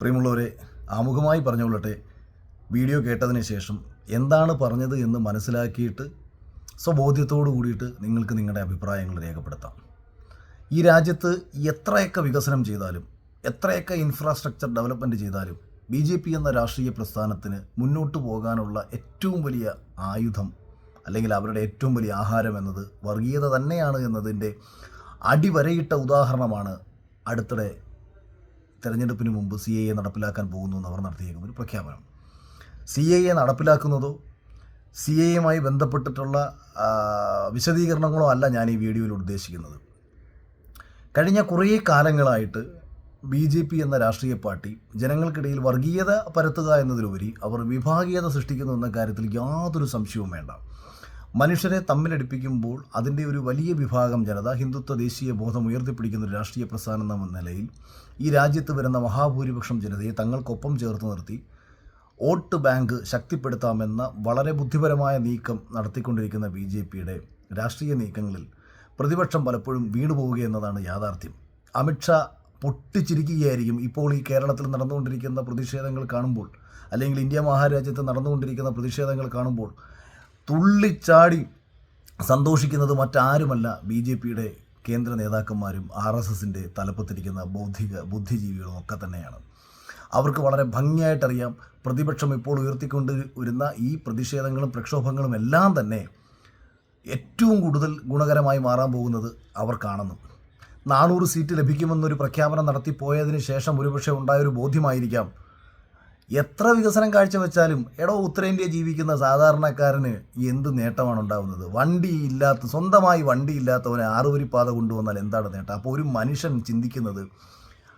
പ്രിയമുള്ളവരെ ആമുഖമായി പറഞ്ഞുകൊള്ളട്ടെ വീഡിയോ കേട്ടതിന് ശേഷം എന്താണ് പറഞ്ഞത് എന്ന് മനസ്സിലാക്കിയിട്ട് സ്വബോധ്യത്തോടു കൂടിയിട്ട് നിങ്ങൾക്ക് നിങ്ങളുടെ അഭിപ്രായങ്ങൾ രേഖപ്പെടുത്താം. ഈ രാജ്യത്ത് എത്രയൊക്കെ വികസനം ചെയ്താലും എത്രയൊക്കെ ഇൻഫ്രാസ്ട്രക്ചർ ഡെവലപ്മെന്റ് ചെയ്താലും ബി ജെ പി എന്ന രാഷ്ട്രീയ പ്രസ്ഥാനത്തിന് മുന്നോട്ട് പോകാനുള്ള ഏറ്റവും വലിയ ആയുധം അല്ലെങ്കിൽ അവരുടെ ഏറ്റവും വലിയ ആഹാരം എന്നത് വർഗീയത തന്നെയാണ് എന്നതിന്റെ അടിവരയിട്ട ഉദാഹരണമാണ് അടുത്തിടെ തെരഞ്ഞെടുപ്പിന് മുമ്പ് സി എ എ നടപ്പിലാക്കാൻ പോകുന്നു എന്ന് അവർ നടത്തിയേക്കുന്ന ഒരു പ്രഖ്യാപനം. സി എ എ നടപ്പിലാക്കുന്നതോ സി എ എയുമായി ബന്ധപ്പെട്ടിട്ടുള്ള വിശദീകരണങ്ങളോ അല്ല ഞാൻ ഈ വീഡിയോയിൽ ഉദ്ദേശിക്കുന്നത്. കഴിഞ്ഞ കുറേ കാലങ്ങളായിട്ട് ബി ജെ പി എന്ന രാഷ്ട്രീയ പാർട്ടി ജനങ്ങൾക്കിടയിൽ വർഗീയത പരത്തുക എന്നതിലുപരി അവർ വിഭാഗീയത സൃഷ്ടിക്കുന്നു എന്ന കാര്യത്തിൽ യാതൊരു സംശയവും വേണ്ട. മനുഷ്യരെ തമ്മിലടിപ്പിക്കുമ്പോൾ അതിന്റെ ഒരു വലിയ വിഭാഗം ജനത ഹിന്ദുത്വ ദേശീയ ബോധം ഉയർത്തിപ്പിടിക്കുന്ന ഒരു രാഷ്ട്രീയ പ്രസ്ഥാനം എന്ന നിലയിൽ ഈ രാജ്യത്ത് വരുന്ന മഹാഭൂരിപക്ഷം ജനതയെ തങ്ങൾക്കൊപ്പം ചേർത്ത് നിർത്തി വോട്ട് ബാങ്ക് ശക്തിപ്പെടുത്താമെന്ന വളരെ ബുദ്ധിപരമായ നീക്കം നടത്തിക്കൊണ്ടിരിക്കുന്ന ബി ജെ പിയുടെ രാഷ്ട്രീയ നീക്കങ്ങളിൽ പ്രതിപക്ഷം പലപ്പോഴും വീണുപോവുക എന്നതാണ് യാഥാർത്ഥ്യം. അമിത്ഷാ പൊട്ടിച്ചിരിക്കുകയായിരിക്കും ഇപ്പോൾ ഈ കേരളത്തിൽ നടന്നുകൊണ്ടിരിക്കുന്ന പ്രതിഷേധങ്ങൾ കാണുമ്പോൾ അല്ലെങ്കിൽ ഇന്ത്യ മഹാരാജ്യത്ത് നടന്നുകൊണ്ടിരിക്കുന്ന പ്രതിഷേധങ്ങൾ കാണുമ്പോൾ തുള്ളിച്ചാടി സന്തോഷിക്കുന്നത് മറ്റാരുമല്ല ബി ജെ പിയുടെ കേന്ദ്ര നേതാക്കന്മാരും ആർ എസ് എസിന്റെ തലപ്പത്തിരിക്കുന്ന ബൗദ്ധിക ബുദ്ധിജീവികളും ഒക്കെ തന്നെയാണ്. അവർക്ക് വളരെ ഭംഗിയായിട്ടറിയാം. പ്രതിപക്ഷം ഇപ്പോൾ ഉയർത്തിക്കൊണ്ട് വരുന്ന ഈ പ്രതിഷേധങ്ങളും പ്രക്ഷോഭങ്ങളും എല്ലാം തന്നെ ഏറ്റവും കൂടുതൽ ഗുണകരമായി മാറാൻ പോകുന്നത് അവർ കാണുന്നു. നാനൂറ് സീറ്റ് ലഭിക്കുമെന്നൊരു പ്രഖ്യാപനം നടത്തിപ്പോയതിന് ശേഷം ഒരുപക്ഷെ ഉണ്ടായൊരു ബോധ്യമായിരിക്കാം എത്ര വികസനം കാഴ്ചവെച്ചാലും എടോ ഉത്തരേന്ത്യ ജീവിക്കുന്ന സാധാരണക്കാരന് എന്ത് നേട്ടമാണ് ഉണ്ടാകുന്നത് വണ്ടി ഇല്ലാത്ത സ്വന്തമായി വണ്ടി ഇല്ലാത്തവനെ ആറുവരിപ്പാത കൊണ്ടുവന്നാൽ എന്താണ് നേട്ടം? അപ്പോൾ ഒരു മനുഷ്യൻ ചിന്തിക്കുന്നത്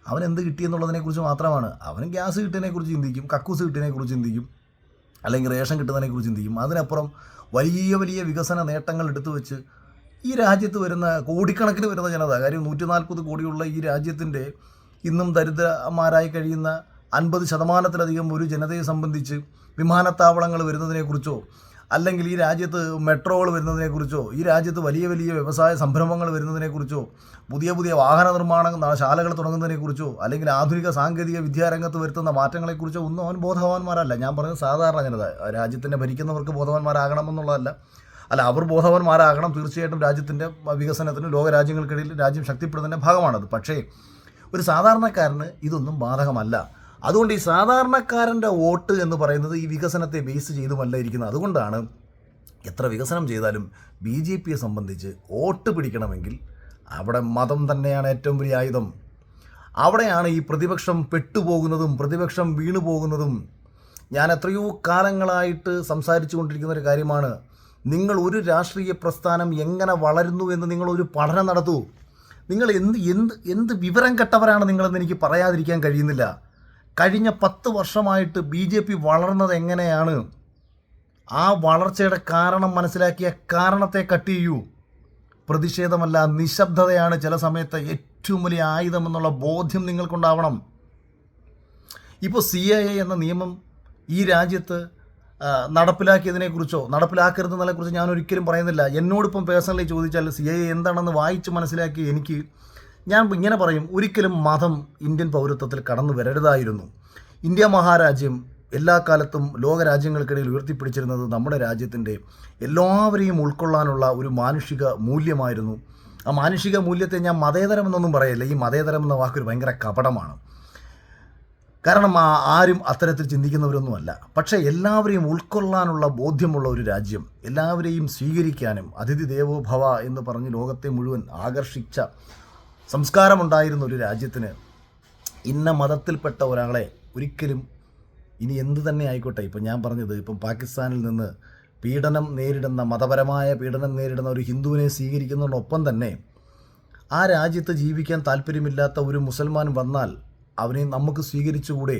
അവൻ എന്ത് കിട്ടിയെന്നുള്ളതിനെക്കുറിച്ച് മാത്രമാണ്. അവൻ ഗ്യാസ് കിട്ടിയതിനെക്കുറിച്ച് ചിന്തിക്കും കക്കൂസ് കിട്ടിയതിനെക്കുറിച്ച് ചിന്തിക്കും അല്ലെങ്കിൽ റേഷൻ കിട്ടുന്നതിനെക്കുറിച്ച് ചിന്തിക്കും. അതിനപ്പുറം വലിയ വലിയ വികസന നേട്ടങ്ങൾ എടുത്തു വെച്ച് ഈ രാജ്യത്ത് വരുന്ന കോടിക്കണക്കിന് വരുന്ന ജനത കാര്യം നൂറ്റി നാൽപ്പത് കോടിയുള്ള ഈ രാജ്യത്തിന്റെ ഇന്നും ദരിദ്രമാരായി കഴിയുന്ന അൻപത് ശതമാനത്തിലധികം ഒരു ജനതയെ സംബന്ധിച്ച് വിമാനത്താവളങ്ങൾ വരുന്നതിനെക്കുറിച്ചോ അല്ലെങ്കിൽ ഈ രാജ്യത്ത് മെട്രോകൾ വരുന്നതിനെക്കുറിച്ചോ ഈ രാജ്യത്ത് വലിയ വലിയ വ്യവസായ സംരംഭങ്ങൾ വരുന്നതിനെക്കുറിച്ചോ പുതിയ പുതിയ വാഹന നിർമ്മാണ ശാലകൾ തുടങ്ങുന്നതിനെക്കുറിച്ചോ അല്ലെങ്കിൽ ആധുനിക സാങ്കേതിക വിദ്യാരംഗത്ത് വരുത്തുന്ന മാറ്റങ്ങളെക്കുറിച്ചോ ഒന്നും അവൻ ബോധവാന്മാരല്ല. ഞാൻ പറഞ്ഞത് സാധാരണ ജനത. രാജ്യത്തിനെ ഭരിക്കുന്നവർക്ക് ബോധവാന്മാരാകണമെന്നുള്ളതല്ല. അല്ല അവർ ബോധവാന്മാരാകണം തീർച്ചയായിട്ടും രാജ്യത്തിന്റെ വികസനത്തിന് ലോകരാജ്യങ്ങൾക്കിടയിൽ രാജ്യം ശക്തിപ്പെടുന്നതിന്റെ ഭാഗമാണത്. പക്ഷേ ഒരു സാധാരണക്കാരന് ഇതൊന്നും ബാധകമല്ല. അതുകൊണ്ട് ഈ സാധാരണക്കാരന്റെ വോട്ട് എന്ന് പറയുന്നത് ഈ വികസനത്തെ ബേസ് ചെയ്തുമല്ല ഇരിക്കുന്നത്. അതുകൊണ്ടാണ് എത്ര വികസനം ചെയ്താലും ബി ജെ പിയെ സംബന്ധിച്ച് വോട്ട് പിടിക്കണമെങ്കിൽ അവിടെ മതം തന്നെയാണ് ഏറ്റവും വലിയ ആയുധം. അവിടെയാണ് ഈ പ്രതിപക്ഷം പെട്ടുപോകുന്നതും പ്രതിപക്ഷം വീണു പോകുന്നതും ഞാൻ എത്രയോ കാലങ്ങളായിട്ട് സംസാരിച്ചു കൊണ്ടിരിക്കുന്ന ഒരു കാര്യമാണ്. നിങ്ങൾ ഒരു രാഷ്ട്രീയ പ്രസ്ഥാനം എങ്ങനെ വളരുന്നു എന്ന് നിങ്ങൾ ഒരു പഠനം നടത്തൂ. നിങ്ങൾ എന്ത് എന്ത് എന്ത് വിവരം കെട്ടവരാണ് നിങ്ങളെന്ന് എനിക്ക് പറയാതിരിക്കാൻ കഴിയുന്നില്ല. കഴിഞ്ഞ പത്ത് വർഷമായിട്ട് ബി ജെ പി വളർന്നത് എങ്ങനെയാണ്? ആ വളർച്ചയുടെ കാരണം മനസ്സിലാക്കിയ കാരണത്തെ കട്ട് ചെയ്യൂ. പ്രതിഷേധമല്ല നിശബ്ദതയാണ് ചില സമയത്ത് ഏറ്റവും വലിയ ആയുധം എന്നുള്ള ബോധ്യം നിങ്ങൾക്കുണ്ടാവണം. ഇപ്പോൾ സി എ എന്ന നിയമം ഈ രാജ്യത്ത് നടപ്പിലാക്കിയതിനെക്കുറിച്ചോ നടപ്പിലാക്കരുതെന്നതിനെക്കുറിച്ച് ഞാൻ ഒരിക്കലും പറയുന്നില്ല. എന്നോടിപ്പം പേഴ്സണലി ചോദിച്ചാൽ സി എ എന്താണെന്ന് വായിച്ച് മനസ്സിലാക്കി എനിക്ക് ഞാൻ ഇങ്ങനെ പറയും ഒരിക്കലും മതം ഇന്ത്യൻ പൗരത്വത്തിൽ കടന്നു വരരുതായിരുന്നു. ഇന്ത്യ മഹാരാജ്യം എല്ലാ കാലത്തും ലോകരാജ്യങ്ങൾക്കിടയിൽ ഉയർത്തിപ്പിടിച്ചിരുന്നത് നമ്മുടെ രാജ്യത്തിന്റെ എല്ലാവരെയും ഉൾക്കൊള്ളാനുള്ള ഒരു മാനുഷിക മൂല്യമായിരുന്നു. ആ മാനുഷിക മൂല്യത്തെ ഞാൻ മതേതരം എന്നൊന്നും പറയല്ല ഈ മതേതരം എന്ന വാക്കൊരു ഭയങ്കര കപടമാണ്. കാരണം ആരും അത്തരത്തിൽ ചിന്തിക്കുന്നവരൊന്നുമല്ല. പക്ഷേ എല്ലാവരെയും ഉൾക്കൊള്ളാനുള്ള ബോധ്യമുള്ള ഒരു രാജ്യം എല്ലാവരെയും സ്വീകരിക്കാനും അതിഥി ദേവോഭവ എന്ന് പറഞ്ഞ് ലോകത്തെ മുഴുവൻ ആകർഷിച്ച സംസ്കാരമുണ്ടായിരുന്ന ഒരു രാജ്യത്തിന് ഇന്ന മതത്തിൽപ്പെട്ട ഒരാളെ ഒരിക്കലും ഇനി എന്ത് തന്നെ ആയിക്കോട്ടെ. ഇപ്പം ഞാൻ പറഞ്ഞത് ഇപ്പം പാകിസ്ഥാനിൽ നിന്ന് പീഡനം നേരിടുന്ന മതപരമായ പീഡനം നേരിടുന്ന ഒരു ഹിന്ദുവിനെ സ്വീകരിക്കുന്നതിനൊപ്പം തന്നെ ആ രാജ്യത്ത് ജീവിക്കാൻ താല്പര്യമില്ലാത്ത ഒരു മുസൽമാൻ വന്നാൽ അവനെ നമുക്ക് സ്വീകരിച്ചുകൂടെ?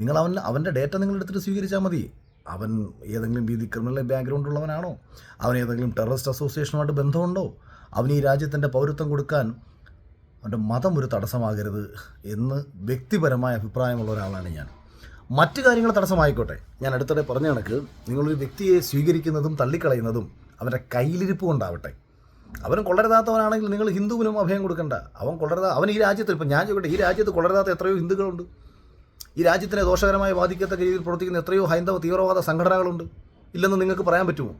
നിങ്ങൾ അവൻ അവന്റെ ഡേറ്റ നിങ്ങൾ എടുത്തിട്ട് സ്വീകരിച്ചാൽ മതി. അവൻ ഏതെങ്കിലും രീതി ക്രിമിനൽ ബാക്ക്ഗ്രൗണ്ട് ഉള്ളവനാണോ അവൻ ഏതെങ്കിലും ടെററിസ്റ്റ് അസോസിയേഷനുമായിട്ട് ബന്ധമുണ്ടോ? അവന് ഈ രാജ്യത്തിന്റെ പൗരത്വം കൊടുക്കാൻ അവന്റെ മതം ഒരു തടസ്സമാകരുത് എന്ന് വ്യക്തിപരമായ അഭിപ്രായമുള്ള ഒരാളാണ് ഞാൻ. മറ്റു കാര്യങ്ങൾ തടസ്സമായിക്കോട്ടെ. ഞാൻ അടുത്തിടെ പറഞ്ഞ കണക്ക് നിങ്ങളൊരു വ്യക്തിയെ സ്വീകരിക്കുന്നതും തള്ളിക്കളയുന്നതും അവന്റെ കയ്യിലിരിപ്പ് കൊണ്ടാവട്ടെ. അവൻ കൊള്ളരുതാത്തവനാണെങ്കിൽ നിങ്ങൾ ഹിന്ദുവിനും അഭയം കൊടുക്കണ്ട. അവൻ കൊള്ളരുതാ അവൻ ഈ രാജ്യത്ത് ഇപ്പം ഞാൻ ചോദിക്കട്ടെ ഈ രാജ്യത്ത് കൊള്ളരുതാത്ത എത്രയോ ഹിന്ദുക്കളുണ്ട്? ഈ രാജ്യത്തിനെ ദോഷകരമായി ബാധിക്കത്തക്ക രീതിയിൽ പ്രവർത്തിക്കുന്ന എത്രയോ ഹൈന്ദവ തീവ്രവാദ സംഘടനകളുണ്ട്. ഇല്ലെന്ന് നിങ്ങൾക്ക് പറയാൻ പറ്റുമോ?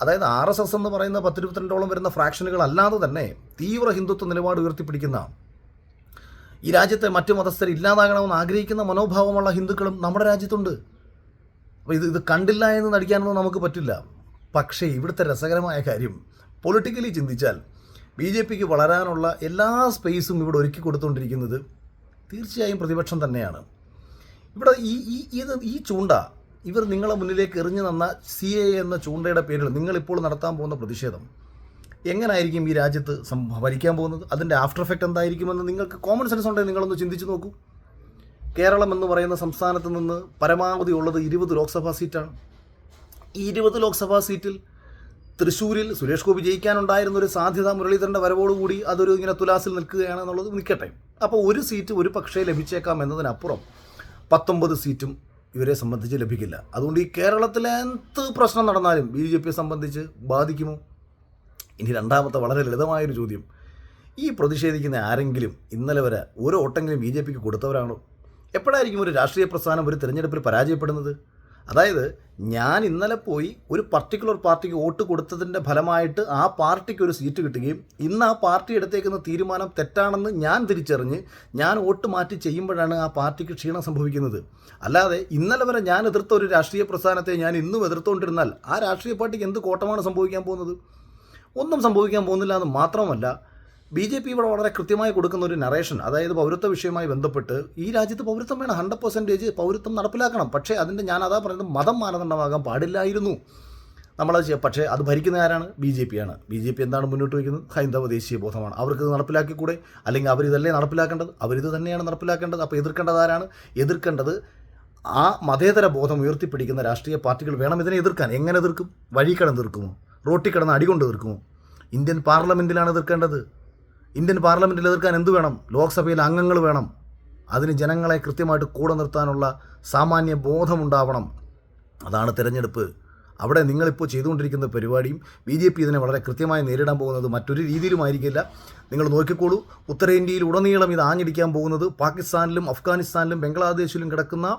അതായത് ആർ എസ് എസ് എന്ന് പറയുന്ന പത്തിരുപത്തിരണ്ടോളം വരുന്ന ഫ്രാക്ഷനുകൾ അല്ലാതെ തന്നെ തീവ്ര ഹിന്ദുത്വ നിലപാട് ഉയർത്തിപ്പിടിക്കുന്ന ഈ രാജ്യത്തെ മറ്റു മതസ്ഥർ ഇല്ലാതാകണമെന്ന് ആഗ്രഹിക്കുന്ന മനോഭാവമുള്ള ഹിന്ദുക്കളും നമ്മുടെ രാജ്യത്തുണ്ട്. അപ്പോൾ ഇത് ഇത് കണ്ടില്ല എന്ന് നടിക്കാനൊന്നും നമുക്ക് പറ്റില്ല. പക്ഷേ ഇവിടുത്തെ രസകരമായ കാര്യം പൊളിറ്റിക്കലി ചിന്തിച്ചാൽ ബി ജെ പിക്ക് വളരാനുള്ള എല്ലാ സ്പേസും ഇവിടെ ഒരുക്കി കൊടുത്തുകൊണ്ടിരിക്കുന്നത് തീർച്ചയായും പ്രതിപക്ഷം തന്നെയാണ്. ഇവിടെ ഈ ഈ ഈ ചൂണ്ട ഇവർ നിങ്ങളെ മുന്നിലേക്ക് എറിഞ്ഞു തന്ന സി എ എന്ന ചൂണ്ടയുടെ പേരിൽ നിങ്ങളിപ്പോൾ നടത്താൻ പോകുന്ന പ്രതിഷേധം. എങ്ങനായിരിക്കും ഈ രാജ്യത്ത് ഭരിക്കാൻ പോകുന്നത്? അതിന്റെ ആഫ്റ്റർ എഫക്റ്റ് എന്തായിരിക്കുമെന്ന് നിങ്ങൾക്ക് കോമൺ സെൻസ് ഉണ്ടെങ്കിൽ നിങ്ങളൊന്ന് ചിന്തിച്ചു നോക്കൂ. കേരളം എന്ന് പറയുന്ന സംസ്ഥാനത്ത് നിന്ന് പരമാവധി ഉള്ളത് ഇരുപത് ലോക്സഭാ സീറ്റാണ്. ഈ ഇരുപത് ലോക്സഭാ സീറ്റിൽ തൃശ്ശൂരിൽ സുരേഷ് ഗോപി ജയിക്കാനുണ്ടായിരുന്ന ഒരു സാധ്യത മുരളീധരന്റെ വരവോടുകൂടി അതൊരു ഇങ്ങനെ തുലാസിൽ നിൽക്കുകയാണ് എന്നുള്ളത് നിൽക്കട്ടെ. അപ്പോൾ ഒരു സീറ്റ് ഒരു പക്ഷേ ലഭിച്ചേക്കാം എന്നതിനപ്പുറം പത്തൊമ്പത് സീറ്റും ഇവരെ സംബന്ധിച്ച് ലഭിക്കില്ല. അതുകൊണ്ട് ഈ കേരളത്തിലെ എന്ത് പ്രശ്നം നടന്നാലും ബി ജെ പിയെ സംബന്ധിച്ച് ബാധിക്കുമോ? ഇനി രണ്ടാമത്തെ വളരെ ലളിതമായൊരു ചോദ്യം. ഈ പ്രതിഷേധിക്കുന്ന ആരെങ്കിലും ഇന്നലെ വരെ ഒരു ഓട്ടെങ്കിലും ബി ജെ പിക്ക് കൊടുത്തവരാണോ? എപ്പോഴായിരിക്കും ഒരു രാഷ്ട്രീയ പ്രസ്ഥാനം ഒരു തിരഞ്ഞെടുപ്പിൽ പരാജയപ്പെടുന്നത്? അതായത് ഞാൻ ഇന്നലെ പോയി ഒരു പർട്ടിക്കുലർ പാർട്ടിക്ക് വോട്ട് കൊടുത്തതിന്റെ ഫലമായിട്ട് ആ പാർട്ടിക്ക് ഒരു സീറ്റ് കിട്ടുകയും ഇന്ന് ആ പാർട്ടി എടുത്തേക്കുന്ന തീരുമാനം തെറ്റാണെന്ന് ഞാൻ തിരിച്ചറിഞ്ഞ് ഞാൻ വോട്ട് മാറ്റി ചെയ്യുമ്പോഴാണ് ആ പാർട്ടിക്ക് ക്ഷീണം സംഭവിക്കുന്നത്. അല്ലാതെ ഇന്നലെ വരെ ഞാൻ എതിർത്ത ഒരു രാഷ്ട്രീയ പ്രസ്ഥാനത്തെ ഞാൻ ഇന്നും എതിർത്തുകൊണ്ടിരുന്നാൽ ആ രാഷ്ട്രീയ പാർട്ടിക്ക് എന്ത് കോട്ടമാണ് സംഭവിക്കാൻ പോകുന്നത്? ഒന്നും സംഭവിക്കാൻ പോകുന്നില്ല എന്ന് മാത്രമല്ല ബി ജെ പി ഇവിടെ വളരെ കൃത്യമായി കൊടുക്കുന്ന ഒരു നറേഷൻ അതായത് പൗരത്വ വിഷയവുമായി ബന്ധപ്പെട്ട് ഈ രാജ്യത്ത് പൗരത്വം വേണം. ഹൺഡ്രഡ് പെർസെന്റേജ് പൗരത്വം നടപ്പിലാക്കണം. പക്ഷേ അതിന്റെ ഞാൻ അതാ പറയുന്നത് മതം മാനദണ്ഡമാകാൻ പാടില്ലായിരുന്നു. നമ്മളത് ചെയ്യാം പക്ഷേ അത് ഭരിക്കുന്ന ആരാണ്? ബി ജെ പി ആണ്. ബി ജെ പി എന്താണ് മുന്നോട്ട് വയ്ക്കുന്നത്? ഹൈന്ദവ ദേശീയ ബോധമാണ്. അവർക്ക് നടപ്പിലാക്കിക്കൂടെ? അല്ലെങ്കിൽ അവരിതല്ലേ നടപ്പിലാക്കേണ്ടത്? അവരിത് തന്നെയാണ് നടപ്പിലാക്കേണ്ടത്. അപ്പോൾ എതിർക്കേണ്ടത് ആരാണ്? എതിർക്കേണ്ടത് ആ മതേതര ബോധം ഉയർത്തിപ്പിടിക്കുന്ന രാഷ്ട്രീയ പാർട്ടികൾ വേണം ഇതിനെ എതിർക്കാൻ. എങ്ങനെ എതിർക്കും? വഴി കിടന്ന് എതിർക്കുമോ? റോട്ടിൽ കിടന്ന് അടികൊണ്ട് എതിർക്കുമോ? ഇന്ത്യൻ പാർലമെന്റിലാണ് എതിർക്കേണ്ടത്. ഇന്ത്യൻ പാർലമെന്റിൽ എതിർക്കാൻ എന്ത് വേണം? ലോക്സഭയിൽ അംഗങ്ങൾ വേണം. അതിന് ജനങ്ങളെ കൃത്യമായിട്ട് കൂടെ നിർത്താനുള്ള സാമാന്യ ബോധമുണ്ടാവണം. അതാണ് തിരഞ്ഞെടുപ്പ്. അവിടെ നിങ്ങളിപ്പോൾ ചെയ്തുകൊണ്ടിരിക്കുന്ന പരിപാടിയും ബി ജെ പി ഇതിനെ വളരെ കൃത്യമായി നേരിടാൻ പോകുന്നത് മറ്റൊരു രീതിയിലുമായിരിക്കില്ല. നിങ്ങൾ നോക്കിക്കോളൂ. ഉത്തരേന്ത്യയിൽ ഉടനീളം ഇത് ആഞ്ഞടിക്കാൻ പോകുന്നത് പാകിസ്ഥാനിലും അഫ്ഗാനിസ്ഥാനിലും ബംഗ്ലാദേശിലും കിടക്കുന്ന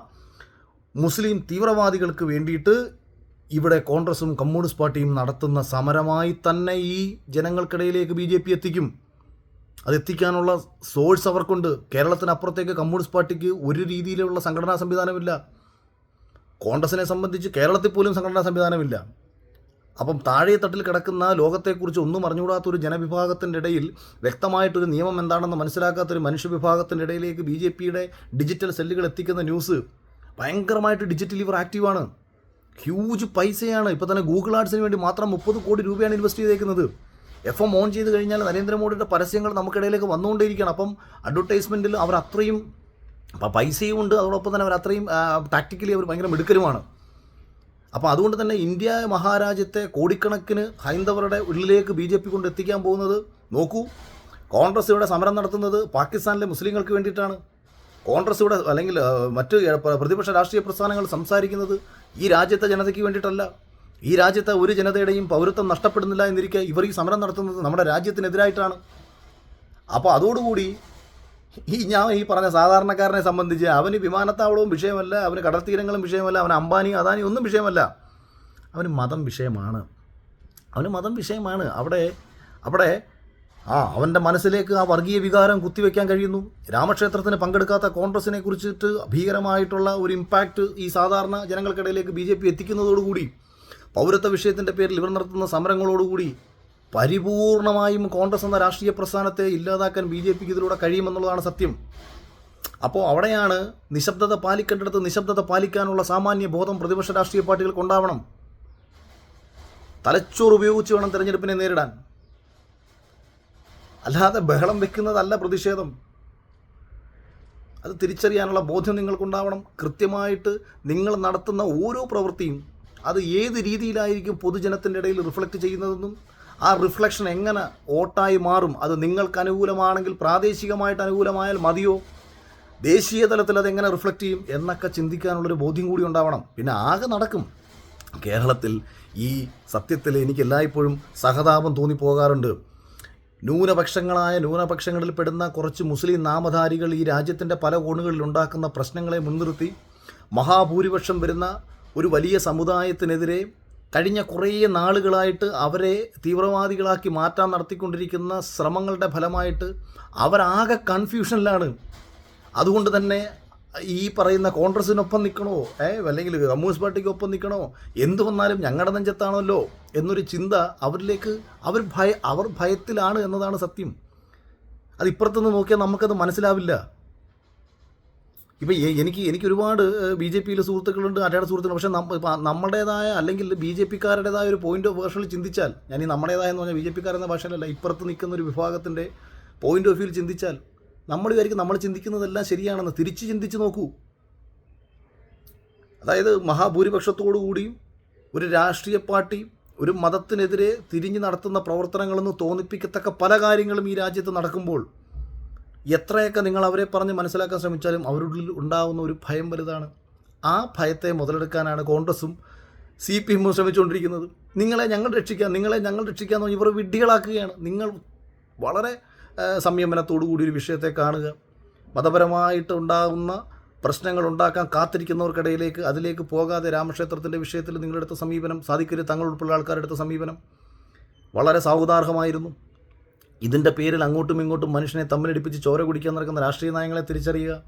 മുസ്ലിം തീവ്രവാദികൾക്ക് വേണ്ടിയിട്ട് ഇവിടെ കോൺഗ്രസും കമ്മ്യൂണിസ്റ്റ് പാർട്ടിയും നടത്തുന്ന സമരമായി തന്നെ ഈ ജനങ്ങൾക്കിടയിലേക്ക് ബി എത്തിക്കും. അത് എത്തിക്കാനുള്ള സോഴ്സ് അവർക്കുണ്ട്. കേരളത്തിനപ്പുറത്തേക്ക് കമ്മ്യൂണിസ്റ്റ് പാർട്ടിക്ക് ഒരു രീതിയിലുള്ള സംഘടനാ സംവിധാനമില്ല. കോൺഗ്രസിനെ സംബന്ധിച്ച് കേരളത്തിൽ പോലും സംഘടനാ സംവിധാനമില്ല. അപ്പം താഴെ തട്ടിൽ കിടക്കുന്ന ലോകത്തെക്കുറിച്ച് ഒന്നും അറിഞ്ഞുകൂടാത്ത ഒരു ജനവിഭാഗത്തിന്റെ ഇടയിൽ വ്യക്തമായിട്ടൊരു നിയമം എന്താണെന്ന് മനസ്സിലാക്കാത്തൊരു മനുഷ്യവിഭാഗത്തിന്റെ ഇടയിലേക്ക് ബി ജെ പിയുടെ ഡിജിറ്റൽ സെല്ലുകൾ എത്തിക്കുന്ന ന്യൂസ് ഭയങ്കരമായിട്ട് ഡിജിറ്റൽ ഇവർ ആക്റ്റീവാണ്. ഹ്യൂജ് പൈസയാണ്. ഇപ്പോൾ തന്നെ ഗൂഗിൾ ആർട്സിന് വേണ്ടി മാത്രം മുപ്പത് കോടി രൂപയാണ് ഇൻവെസ്റ്റ് ചെയ്തേക്കുന്നത്. എഫ് എം ഓൺ ചെയ്ത് കഴിഞ്ഞാൽ നരേന്ദ്രമോദിയുടെ പരസ്യങ്ങൾ നമുക്കിടയിലേക്ക് വന്നുകൊണ്ടേയിരിക്കുകയാണ്. അപ്പം അഡ്വർടൈസ്മെന്റിൽ അവർ അത്രയും അപ്പം പൈസയും ഉണ്ട്. അതോടൊപ്പം തന്നെ അവർ അത്രയും ടാക്ടിക്കലി അവർ ഭയങ്കര മിടുക്കരുമാണ്. അപ്പോൾ അതുകൊണ്ട് തന്നെ ഇന്ത്യ മഹാരാജ്യത്തെ കോടിക്കണക്കിന് ഹൈന്ദവരുടെ ഉള്ളിലേക്ക് ബി ജെ പി കൊണ്ട് എത്തിക്കാൻ പോകുന്നത് നോക്കൂ. കോൺഗ്രസ് ഇവിടെ സമരം നടത്തുന്നത് പാകിസ്ഥാനിലെ മുസ്ലിങ്ങൾക്ക് വേണ്ടിയിട്ടാണ്. കോൺഗ്രസ് ഇവിടെ അല്ലെങ്കിൽ മറ്റ് പ്രതിപക്ഷ രാഷ്ട്രീയ പ്രസ്ഥാനങ്ങൾ സംസാരിക്കുന്നത് ഈ രാജ്യത്തെ ജനതയ്ക്ക് വേണ്ടിയിട്ടല്ല. ഈ രാജ്യത്തെ ഒരു ജനതയുടെയും പൗരത്വം നഷ്ടപ്പെടുന്നില്ല എന്നിരിക്കെ ഇവർ ഈ സമരം നടത്തുന്നത് നമ്മുടെ രാജ്യത്തിനെതിരായിട്ടാണ്. അപ്പോൾ അതോടുകൂടി ഈ ഞാൻ ഈ പറഞ്ഞ സാധാരണക്കാരനെ സംബന്ധിച്ച് അവന് വിമാനത്താവളവും വിഷയമല്ല അവന് കടൽത്തീരങ്ങളും വിഷയമല്ല അവന് അംബാനി അദാനി ഒന്നും വിഷയമല്ല. അവന് മതം വിഷയമാണ്. അവന് മതം വിഷയമാണ്. അവിടെ അവിടെ ആ അവന്റെ മനസ്സിലേക്ക് ആ വർഗീയ വികാരം കുത്തിവെക്കാൻ കഴിയുന്നു. രാമക്ഷേത്രത്തിന് പങ്കെടുക്കാത്ത കോൺഗ്രസിനെ കുറിച്ചിട്ട് ഭീകരമായിട്ടുള്ള ഒരു ഇമ്പാക്റ്റ് ഈ സാധാരണ ജനങ്ങൾക്കിടയിലേക്ക് ബി ജെ പി എത്തിക്കുന്നതോടുകൂടി പൗരത്വ വിഷയത്തിന്റെ പേരിൽ ഇവർ നടത്തുന്ന സമരങ്ങളോടുകൂടി പരിപൂർണമായും കോൺഗ്രസ് എന്ന രാഷ്ട്രീയ പ്രസ്ഥാനത്തെ ഇല്ലാതാക്കാൻ ബി ജെ പിക്ക് ഇതിലൂടെ കഴിയുമെന്നുള്ളതാണ് സത്യം. അപ്പോൾ അവിടെയാണ് നിശബ്ദത പാലിക്കേണ്ടിടത്ത് നിശബ്ദത പാലിക്കാനുള്ള സാമാന്യ ബോധം പ്രതിപക്ഷ രാഷ്ട്രീയ പാർട്ടികൾക്ക് ഉണ്ടാവണം. തലച്ചോറ് ഉപയോഗിച്ച് വേണം തിരഞ്ഞെടുപ്പിനെ നേരിടാൻ. അല്ലാതെ ബഹളം വെക്കുന്നതല്ല പ്രതിഷേധം. അത് തിരിച്ചറിയാനുള്ള ബോധ്യം നിങ്ങൾക്കുണ്ടാവണം. കൃത്യമായിട്ട് നിങ്ങൾ നടത്തുന്ന ഓരോ പ്രവൃത്തിയും അത് ഏത് രീതിയിലായിരിക്കും പൊതുജനത്തിന്റെ ഇടയിൽ റിഫ്ലക്റ്റ് ചെയ്യുന്നതെന്നും ആ റിഫ്ലക്ഷൻ എങ്ങനെ വോട്ടായി മാറും? അത് നിങ്ങൾക്ക് അനുകൂലമാണെങ്കിൽ പ്രാദേശികമായിട്ട് അനുകൂലമായാൽ മതിയോ? ദേശീയ തലത്തിൽ അതെങ്ങനെ റിഫ്ലക്റ്റ് ചെയ്യും? എന്നൊക്കെ ചിന്തിക്കാനുള്ളൊരു ബോധ്യം കൂടി ഉണ്ടാവണം. പിന്നെ ആകെ നടക്കും. കേരളത്തിൽ ഈ സത്യത്തിൽ എനിക്ക് എല്ലായ്പ്പോഴും സഹതാപം തോന്നിപ്പോകാറുണ്ട്. ന്യൂനപക്ഷങ്ങളായ ന്യൂനപക്ഷങ്ങളിൽ പെടുന്ന കുറച്ച് മുസ്ലിം നാമധാരികൾ ഈ രാജ്യത്തിന്റെ പല കോണുകളിൽ ഉണ്ടാക്കുന്ന പ്രശ്നങ്ങളെ മുൻനിർത്തി മഹാഭൂരിപക്ഷം വരുന്ന ഒരു വലിയ സമുദായത്തിനെതിരെ കഴിഞ്ഞ കുറേ നാളുകളായിട്ട് അവരെ തീവ്രവാദികളാക്കി മാറ്റാൻ നടത്തിക്കൊണ്ടിരിക്കുന്ന ശ്രമങ്ങളുടെ ഫലമായിട്ട് അവരാകെ കൺഫ്യൂഷനിലാണ്. അതുകൊണ്ട് തന്നെ ഈ പറയുന്ന കോൺഗ്രസിനൊപ്പം നിൽക്കണോ? ഏ അല്ലെങ്കിൽ കമ്മ്യൂണിസ്റ്റ് പാർട്ടിക്ക് ഒപ്പം നിൽക്കണോ? എന്തു വന്നാലും ഞങ്ങളുടെ നെഞ്ചത്താണല്ലോ എന്നൊരു ചിന്ത അവരിലേക്ക് അവർ ഭയ അവർ ഭയത്തിലാണ് എന്നതാണ് സത്യം. അത് ഇപ്പുറത്തുനിന്ന് നോക്കിയാൽ നമുക്കത് മനസ്സിലാവില്ല. ഇപ്പം എനിക്ക് എനിക്ക് ഒരുപാട് ബി ജെ പിയിലെ സുഹൃത്തുക്കളുണ്ട് അടയാള സുഹൃത്തുക്കളുണ്ട്. പക്ഷേ നമ്മ നമ്മുടേതായ അല്ലെങ്കിൽ ബി ജെ പിക്കാരുടേതായ ഒരു പോയിന്റ് ഓഫ് വേർഷനിൽ ചിന്തിച്ചാൽ ഞാൻ ഈ നമ്മുടേതായ എന്ന് പറഞ്ഞാൽ ബി ജെ പിക്കാരെന്ന ഭാഷയിലല്ല ഇപ്പുറത്ത് നിൽക്കുന്ന ഒരു വിഭാഗത്തിന്റെ പോയിന്റ് ഓഫ് വ്യൂവിൽ ചിന്തിച്ചാൽ നമ്മൾ വിചാരിക്കും നമ്മൾ ചിന്തിക്കുന്നതെല്ലാം ശരിയാണെന്ന് തിരിച്ച് ചിന്തിച്ച് നോക്കൂ. അതായത് മഹാഭൂരിപക്ഷത്തോടു കൂടിയും ഒരു രാഷ്ട്രീയ പാർട്ടി ഒരു മതത്തിനെതിരെ തിരിഞ്ഞു നടത്തുന്ന പ്രവർത്തനങ്ങളെന്ന് തോന്നിപ്പിക്കത്തക്ക പല കാര്യങ്ങളും ഈ രാജ്യത്ത് നടക്കുമ്പോൾ എത്രയൊക്കെ നിങ്ങൾ അവരെ പറഞ്ഞ് മനസ്സിലാക്കാൻ ശ്രമിച്ചാലും അവരുടെ ഉണ്ടാകുന്ന ഒരു ഭയം വലുതാണ്. ആ ഭയത്തെ മുതലെടുക്കാനാണ് കോൺഗ്രസും സി പി എമ്മും ശ്രമിച്ചുകൊണ്ടിരിക്കുന്നത്. നിങ്ങളെ ഞങ്ങൾ രക്ഷിക്കാം നിങ്ങളെ ഞങ്ങൾ രക്ഷിക്കാൻ ഇവർ വിഡ്ഢികളാക്കുകയാണ്. നിങ്ങൾ വളരെ സംയമനത്തോടു കൂടി ഒരു വിഷയത്തെ കാണുക. മതപരമായിട്ട് ഉണ്ടാകുന്ന പ്രശ്നങ്ങൾ ഉണ്ടാക്കാൻ കാത്തിരിക്കുന്നവർക്കിടയിലേക്ക് അതിലേക്ക് പോകാതെ രാമക്ഷേത്രത്തിന്റെ വിഷയത്തിൽ നിങ്ങളെടുത്ത സമീപനം സാധിക്കരുത് തങ്ങൾ ഉൾപ്പെടെ ആൾക്കാരെടുത്ത സമീപനം വളരെ സാവധാർഹമായിരുന്നു. ഇതിന്റെ പേരിൽ അങ്ങോട്ടും ഇങ്ങോട്ടും മനുഷ്യനെ തമ്മിലടിപ്പിച്ച് ചോര കുടിക്കാൻ നടക്കുന്ന രാഷ്ട്രീയ നയങ്ങളെ തിരിച്ചറിയുക.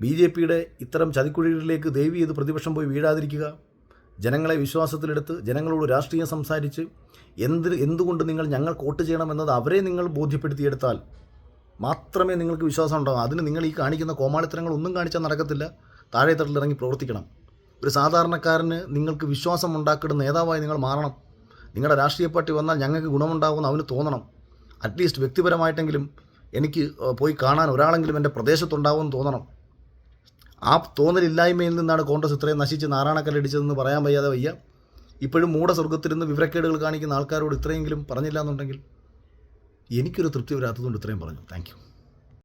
ബി ജെ പിയുടെ ഇത്തരം ചതിക്കുഴികളിലേക്ക് ദേവി ഇത് പ്രതിപക്ഷം പോയി വീഴാതിരിക്കുക. ജനങ്ങളെ വിശ്വാസത്തിലെടുത്ത് ജനങ്ങളോട് രാഷ്ട്രീയം സംസാരിച്ച് എന്ത് എന്തുകൊണ്ട് നിങ്ങൾ ഞങ്ങൾക്ക് വോട്ട് ചെയ്യണമെന്നത് അവരെ നിങ്ങൾ ബോധ്യപ്പെടുത്തിയെടുത്താൽ മാത്രമേ നിങ്ങൾക്ക് വിശ്വാസം ഉണ്ടാകൂ അതിന് നിങ്ങൾ ഈ കാണിക്കുന്ന കോമാളിത്തരങ്ങൾ ഒന്നും കാണിച്ചാൽ നടക്കത്തില്ല. താഴെ തട്ടിലിറങ്ങി പ്രവർത്തിക്കണം. ഒരു സാധാരണക്കാരന് നിങ്ങൾക്ക് വിശ്വാസം ഉണ്ടാക്കുന്ന നേതാവായി നിങ്ങൾ മാറണം. നിങ്ങളുടെ രാഷ്ട്രീയ പാർട്ടി വന്നാൽ ഞങ്ങൾക്ക് ഗുണമുണ്ടാകുമെന്ന് അവന് തോന്നണം. അറ്റ്ലീസ്റ്റ് വ്യക്തിപരമായിട്ടെങ്കിലും എനിക്ക് പോയി കാണാൻ ഒരാളെങ്കിലും എന്റെ പ്രദേശത്തുണ്ടാവുമെന്ന് തോന്നണം. ആ തോന്നലില്ലായ്മയിൽ നിന്നാണ് കോൺഗ്രസ് ഇത്രയും നശിച്ച് നാരായണക്കല്ലടിച്ചതെന്ന് പറയാൻ വയ്യാതെ വയ്യ. ഇപ്പോഴും മൂടസ്വർഗത്തിരുന്ന് വിവരക്കേടുകൾ കാണിക്കുന്ന ആൾക്കാരോട് ഇത്രയെങ്കിലും പറഞ്ഞില്ല എന്നുണ്ടെങ്കിൽ എനിക്കൊരു തൃപ്തി വരാത്തതുകൊണ്ട് ഇത്രയും പറഞ്ഞു. താങ്ക്